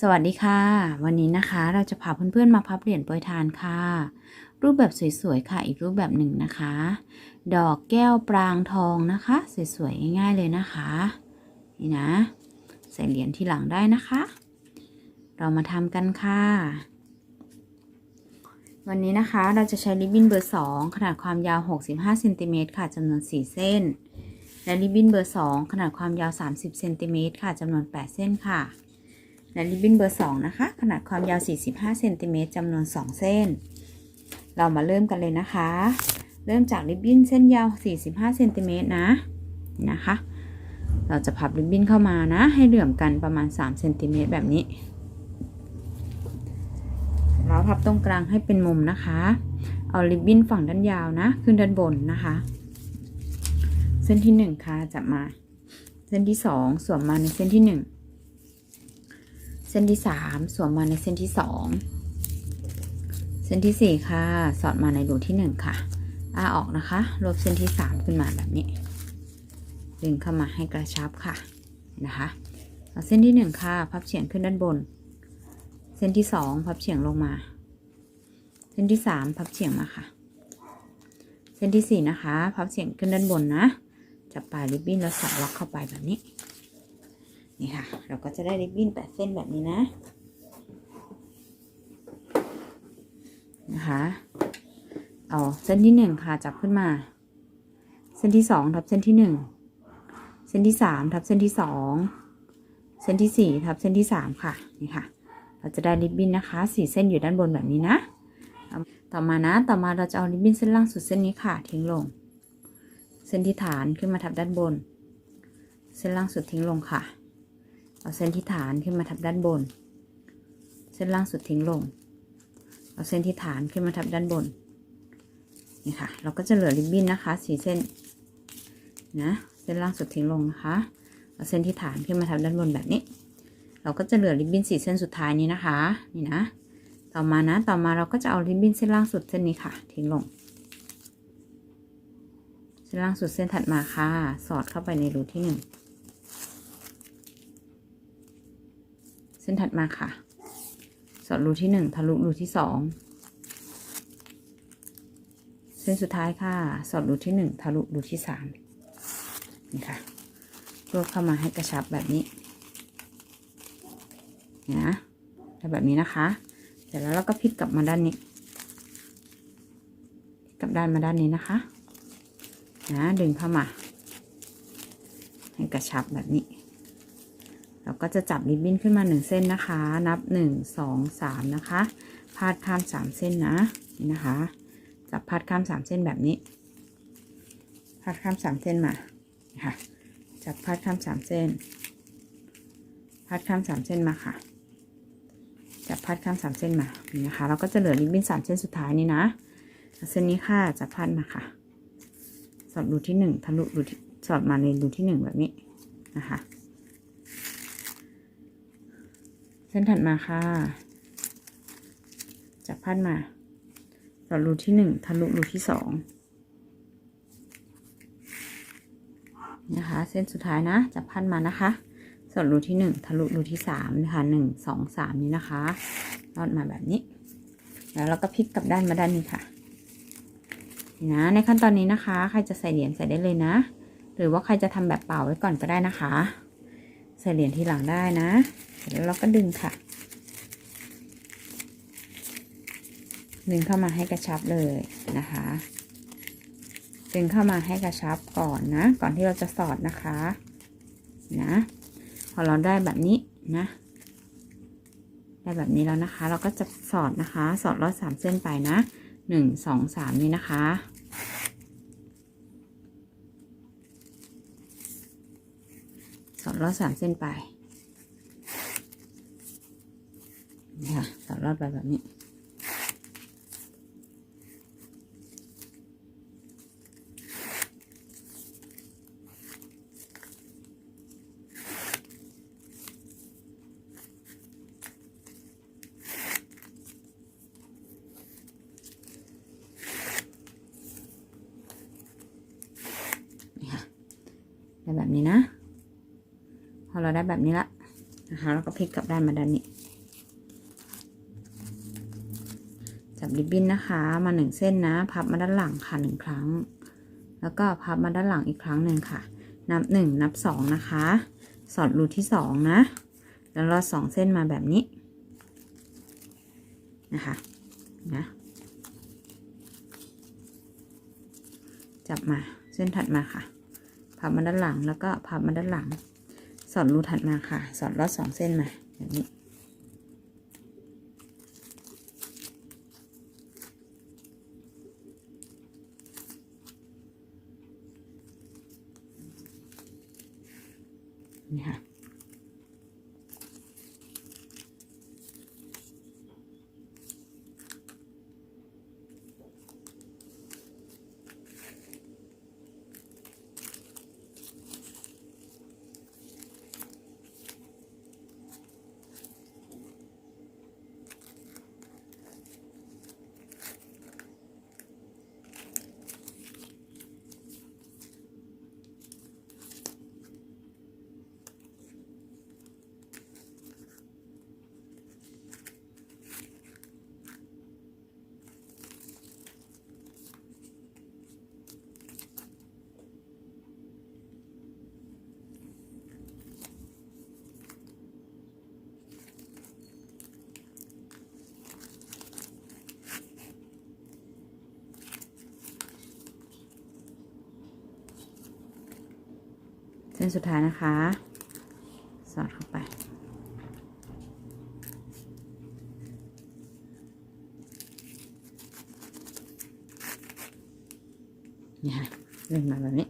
สวัสดีค่ะ วันนี้นะคะเราจะพาเพื่อนๆมาพับเหรียญโปรยทานค่ะ รูปแบบสวยๆค่ะ อีกรูปแบบหนึ่งนะคะ ดอกแก้วปรางทองนะคะ สวยๆง่ายๆเลยนะคะ นี่นะ ใส่เหรียญที่หลังได้นะคะ เรามาทำกันค่ะ วันนี้นะคะเราจะใช้ริบบิ้นเบอร์ 2 ขนาดความยาว 65เซนติเมตรค่ะจำนวน 4 เส้น และริบบิ้นเบอร์ 2 ขนาดความยาว 30เซนติเมตรค่ะจำนวน 8 เส้นค่ะ และริบบิ้นเบอร์ 2 นะคะ ขนาดความยาว 45เซนติเมตรจำนวน 2 เส้น เรามาเริ่มกันเลยนะคะ เริ่มจากริบบิ้นเส้นยาว 45เซนติเมตรนะนะคะ เราจะพับริบบิ้นเข้ามานะ ให้เหลื่อมกันประมาณ3เซนติเมตรแบบนี้แล้วพับตรงกลางให้เป็นมุมนะคะ เอาริบบิ้นฝั่งด้านยาวนะ ขึ้นด้านบนนะคะ เส้นที่ 1 ค่ะจับมา เส้นที่ 2 สวมมาในเส้นที่ 1 เส้นที่3สวมมาในเส้นที่2เส้นที่4ค่ะ สอดมาในรูที่1ค่ะอ้าออกนะคะลบเส้นที่3ขึ้นมาแบบนี้ ดึงเข้ามาให้กระชับค่ะนะคะเอาเส้นที่1ค่ะ พับเฉียงขึ้นด้านบน เส้นที่2พับเฉียงลงมา เส้นที่3พับเฉียงมาค่ะ เส้นที่4นะคะ พับเฉียงขึ้นด้านบนนะ จับปลายริบบิ้นแล้วสอดล็อกเข้าไปแบบนี้ นี่ค่ะ เราก็จะได้ริบบิ้นแปดเส้นแบบนี้นะ นะคะ เอาเส้นที่หนึ่งค่ะจับขึ้นมา เส้นที่สองทับเส้นที่หนึ่งเส้นที่สามทับเส้นที่สองเส้นที่สี่ทับเส้นที่สามค่ะ นี่ค่ะ เราจะได้ริบบิ้นนะคะสี่เส้นอยู่ด้านบนแบบนี้นะต่อมานะ ต่อมาเราจะเอาริบบิ้นเส้นล่างสุดเส้นนี้ค่ะ ทิ้งลง เส้นที่ฐานขึ้นมาทับด้านบน เส้นล่างสุดทิ้งลงค่ะ เอาเส้นที่ฐานขึ้นมาทับด้านบน เส้นล่างสุดทิ้งลง เอาเส้นที่ฐานขึ้นมาทับด้านบน นี่ค่ะ เราก็จะเหลือริบบิ้นนะคะสีเส้น นะ เส้นล่างสุดทิ้งลงนะคะ เอาเส้นที่ฐานขึ้นมาทับด้านบนแบบนี้ เราก็จะเหลือริบบิ้นสีเส้นสุดท้ายนี้นะคะ นี่นะ ต่อมานะ ต่อมาเราก็จะเอาริบบิ้นเส้นล่างสุดเส้นนี้ค่ะ ทิ้งลง เส้นล่างสุดเส้นถัดมาค่ะ สอดเข้าไปในรูที่หนึ่ง เส้นถัดมาค่ะ สอดรูที่หนึ่งทะลุรูที่สองเส้นสุดท้ายค่ะ สอดรูที่หนึ่งทะลุรูที่สามนี่ค่ะรวบเข้ามาให้กระชับแบบนี้นะแบบนี้นะคะ เสร็จแล้วเราก็พลิกกลับมาด้านนี้กลับด้านมาด้านนี้นะคะนะดึงเข้ามา ให้กระชับแบบนี้ เราก็จะจับริบบิ้นขึ้นมาหนึ่งเส้นนะคะ นับหนึ่งสองสามนะคะ พาดข้ามสามเส้นนะ นี่นะคะ จับพาดข้ามสามเส้นแบบนี้ พาดข้ามสามเส้นมาค่ะ จับพาดข้ามสามเส้น พาดข้ามสามเส้นมาค่ะ จับพาดข้ามสามเส้นมา นี่นะคะ เราก็จะเหลือริบบิ้นสามเส้นสุดท้ายนี้นะ เส้นนี้ค่ะ จับพาดมาค่ะ สอดรูที่หนึ่งทะลุรูที่สอดมาในรูที่หนึ่งแบบนี้นะคะ เส้นถัดมาค่ะ จับพัดมาสอดรูที่หนึ่งทะลุรูที่สองนะคะ เส้นสุดท้ายนะ จับพัดมานะคะสอดรูที่หนึ่งทะลุรูที่สามนะคะหนึ่งสองสามนี้นะคะรอดมาแบบนี้ แล้วเราก็พลิกกลับด้านมาด้านนี้ค่ะนะในขั้นตอนนี้นะคะ ใครจะใส่เหรียญใส่ได้เลยนะ หรือว่าใครจะทำแบบเป่าไว้ก่อนก็ได้นะคะ ใส่เหรียญทีหลังได้นะ แล้วเราก็ดึงค่ะ ดึงเข้ามาให้กระชับเลยนะคะ ดึงเข้ามาให้กระชับก่อนนะ ก่อนที่เราจะสอดนะคะ นะ พอเราได้แบบนี้นะ ได้แบบนี้แล้วนะคะ เราก็จะสอดนะคะ สอดรอดสามเส้นไปนะหนึ่งสองสามนี้นะคะ สอด รอดสามเส้นไปนี่ค่ะสอดรอดไปแบบนี้ นี่ค่ะได้แบบนี้นะ พอเราได้แบบนี้ละนะคะเราก็พลิกกลับด้านมาด้านนี้ จับริบบิ้นนะคะมาหนึ่งเส้นนะ พับมาด้านหลังค่ะหนึ่งครั้ง แล้วก็พับมาด้านหลังอีกครั้งหนึ่งค่ะ นับหนึ่งนับสองนะคะ สอดรูที่สองนะ แล้วเราสองเส้นมาแบบนี้นะคะนะจับมาเส้นถัดมาค่ะ พับมาด้านหลังแล้วก็พับมาด้านหลัง สอดรูถัดมาค่ะ สอดลอดสองเส้นมาแบบนี้ค่ะ เส้นสุดท้ายนะคะ สอดเข้าไป นี่ค่ะเล่นมาแบบนี้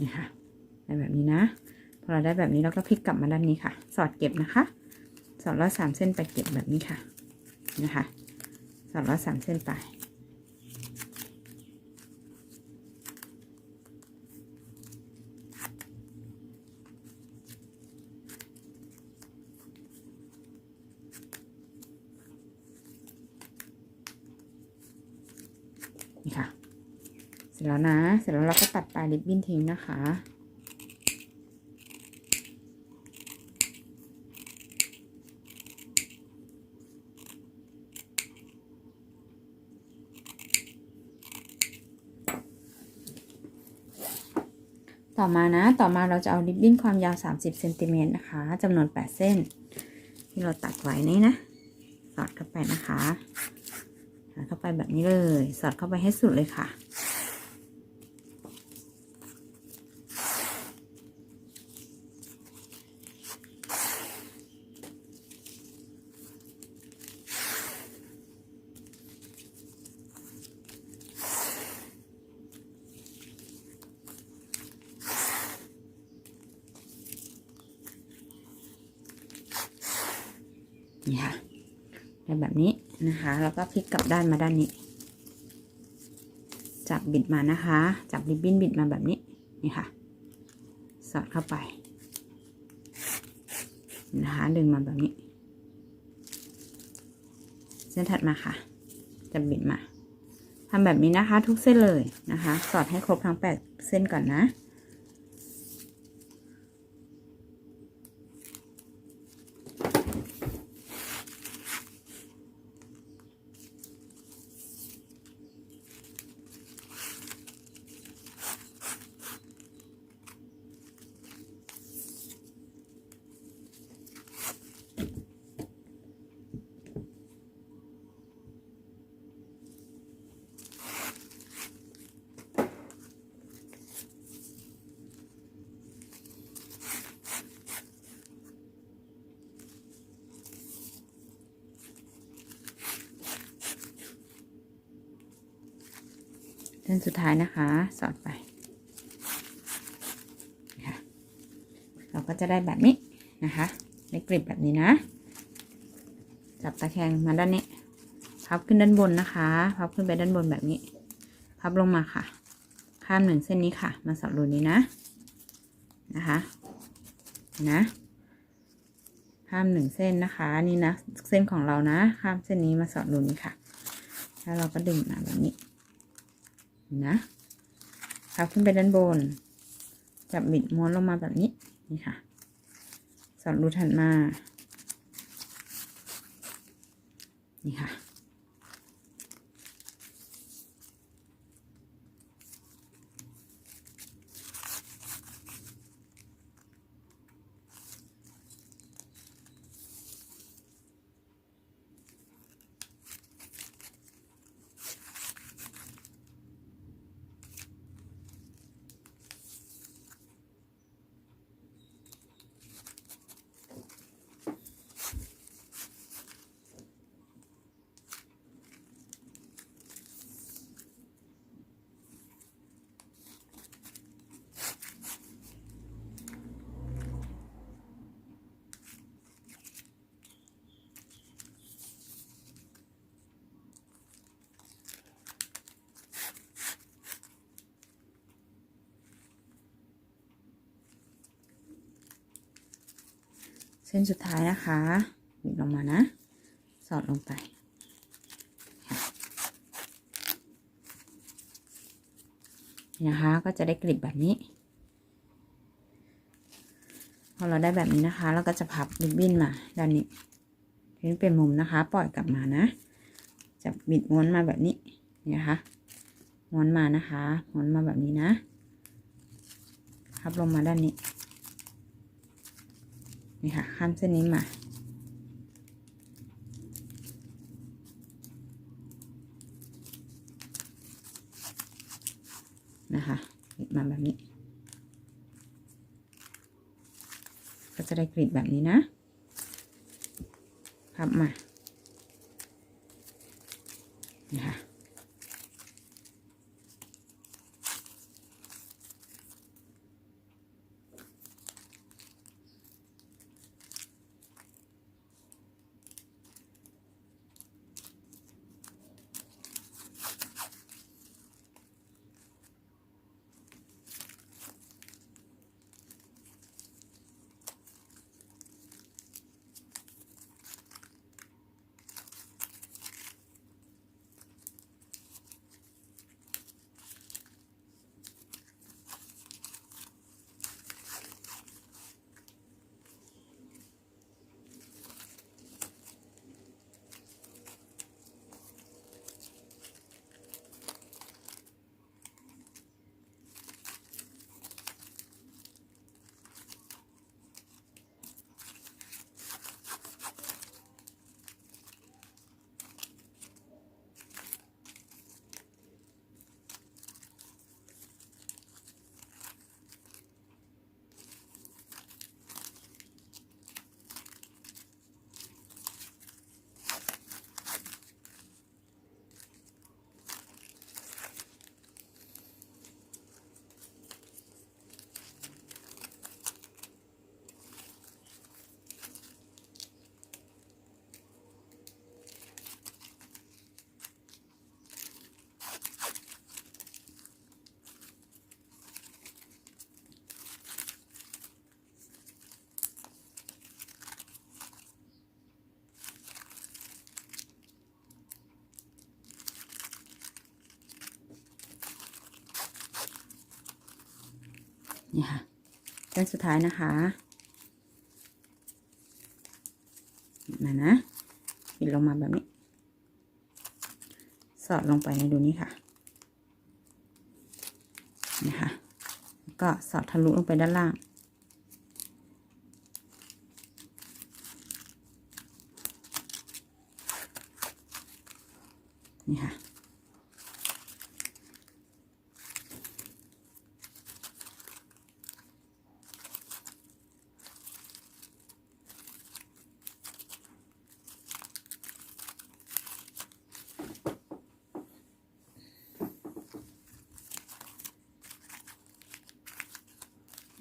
นี่ค่ะได้แบบนี้นะ พอเราได้แบบนี้เราก็พลิกกลับมาด้านนี้ค่ะ สอดเก็บนะคะ สอดลอดสามเส้นไปเก็บแบบนี้ค่ะนะคะสอดลอดสามเส้นไป นี่ค่ะ เสร็จแล้วนะ เสร็จแล้วเราก็ตัดปลายริบบิ้นทิ้งนะคะ ต่อมานะ ต่อมาเราจะเอาริบบิ้นความยาว 30เซนติเมตรนะคะจำนวน 8 เส้น ที่เราตัดไว้นี่นะ สอดเข้าไปนะคะสอดเข้าไปแบบนี้เลย สอดเข้าไปให้สุดเลยค่ะ นี่ค่ะได้แบบ นะคะ แล้วก็พลิกกลับด้านมาด้านนี้ จับบิดมานะคะ จับริบบิ้นบิดมาแบบนี้ นี่ค่ะ สอดเข้าไป นะคะ ดึงมาแบบนี้ เส้นถัดมาค่ะ จับบิดมาทำแบบนี้นะคะ ทุกเส้นเลยนะคะ สอดให้ครบทั้งแปดเส้นก่อนนะ เส้นสุดท้ายนะคะ สอดไปค่ะเราก็จะได้แบบนี้นะคะได้กริบแบบนี้นะ จับตะแคงมาด้านนี้ พับขึ้นด้านบนนะคะ พับขึ้นไปด้านบนแบบนี้ พับลงมาค่ะ ข้ามหนึ่งเส้นนี้ค่ะ มาสอดรูนี้นะ นะคะ นะข้ามหนึ่งเส้นนะคะ นี่นะ เส้นของเรานะ ข้ามเส้นนี้มาสอดรูนี้ค่ะ แล้วเราก็ดึงมาแบบนี้ นะพับขึ้นไปด้านบน จับบิดม้วนลงมาแบบนี้ นี่ค่ะ สอดรูถัดมา นี่ค่ะ เส้นสุดท้ายนะคะบิดลงมานะ สอดลงไปค่ะนี่นะคะก็จะได้กลีบแบบนี้ พอเราได้แบบนี้นะคะ เราก็จะพับริบบิ้นมาด้านนี้ทีนี้เป็นมุมนะคะ ปล่อยกลับมานะ จะบิดม้วนมาแบบนี้นี่นะคะม้วนมานะคะม้วนมาแบบนี้นะพับลงมาด้านนี้ นี่ค่ะข้ามเส้นนี้มานะคะบิดมาแบบนี้ ก็จะได้กรีดแบบนี้นะพับมา นี่ค่ะเส้นสุดท้ายนะคะมานะปิดลงมาแบบนี้ สอดลงไปในดูนี้ค่ะนี่ค่ะก็สอดทะลุลงไปด้านล่าง นี่ค่ะ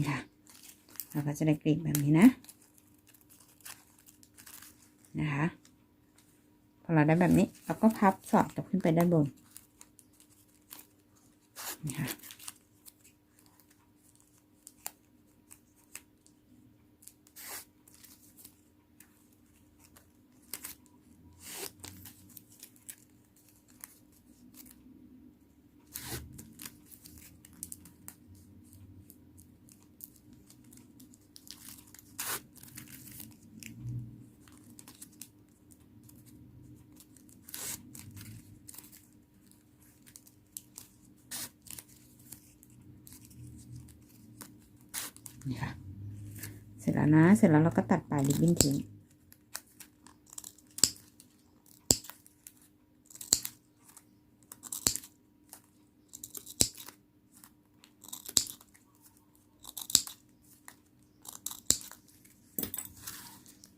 นี่ค่ะ เราก็จะได้กรีดแบบนี้นะ นะคะ พอเราได้แบบนี้ เราก็พับสอดกลับขึ้นไปด้านบนค่ะ น แล้วนะ เสร็จแล้วเราก็ตัดปลายริบบิ้นทิ้ง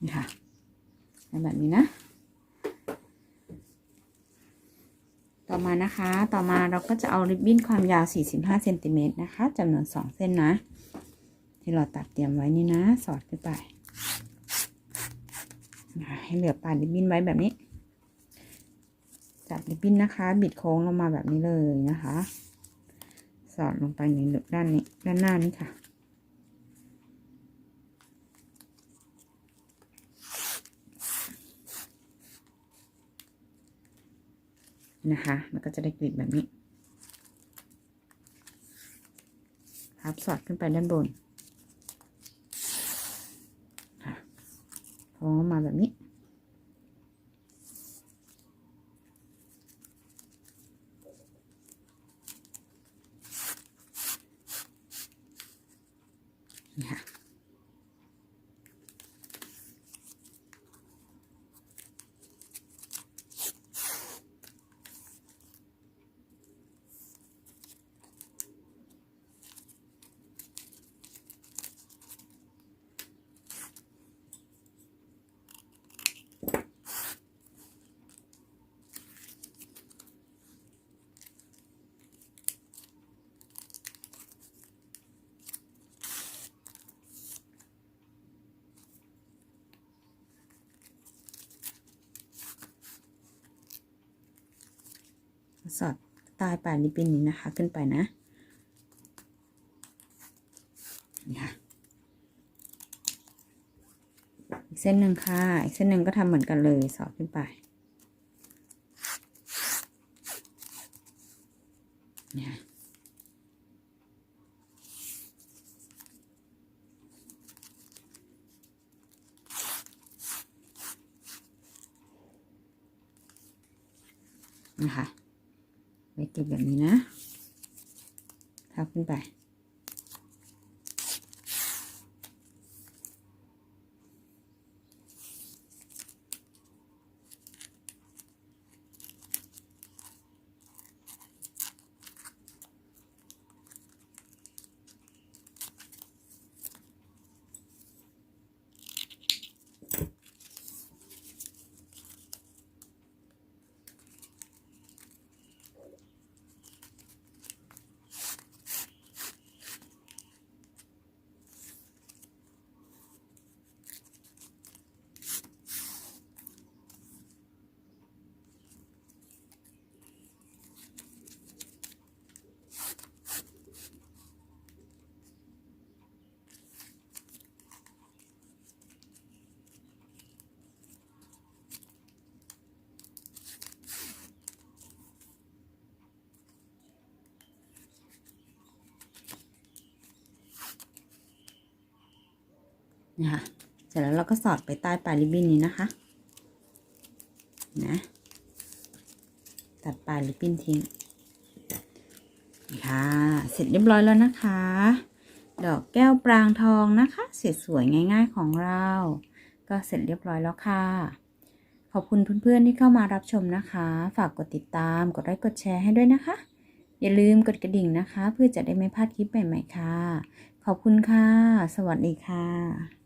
นี่ค่ะเป็นแบบนี้นะ ต่อมานะคะ ต่อมาเราก็จะเอาริบบิ้นความยาว 45เซนติเมตรนะคะจำนวน 2 เส้นนะ ที่เราตัดเตรียมไว้นี่นะ สอดขึ้นไป ให้เหลือปายริบบิ้นไว้แบบนี้ จับริบบิ้นนะคะ บิดโค้งลงมาแบบนี้เลยนะคะ สอดลงไปในด้านนี้ด้านหน้านี้ค่ะนะคะแล้วก็จะได้กลีบแบบนี้พับสอดขึ้นไปด้านบน ค่ะ โค้ สอดใต้ปลายริบบิ้นนี้นะคะ ขึ้นไปนะนี่ค่ะอีกเส้นหนึ่งค่ะ อีกเส้นหนึ่งก็ทำเหมือนกันเลยสอดขึ้นไปเนี่ยนะคะ ไว้เก็บแบบนี้นะ ทับขึ้นไป นะคะเสร็จแล้วเราก็สอดไปใต้ปลายริบบิ้นนี้นะคะ นะ ตัดปลายริบบิ้นทิ้งค่ะ เสร็จเรียบร้อยแล้วนะคะ ดอกแก้วปรางทองนะคะเสร็จสวยง่าย ๆของเรา ก็เสร็จเรียบร้อยแล้วค่ะ ขอบคุณเพื่อนๆที่เข้ามารับชมนะคะ ฝากกดติดตาม กดไลค์กดแชร์ให้ด้วยนะคะ อย่าลืมกดกระดิ่งนะคะ เพื่อจะได้ไม่พลาดคลิปใหม่ๆค่ะ ขอบคุณค่ะ สวัสดีค่ะ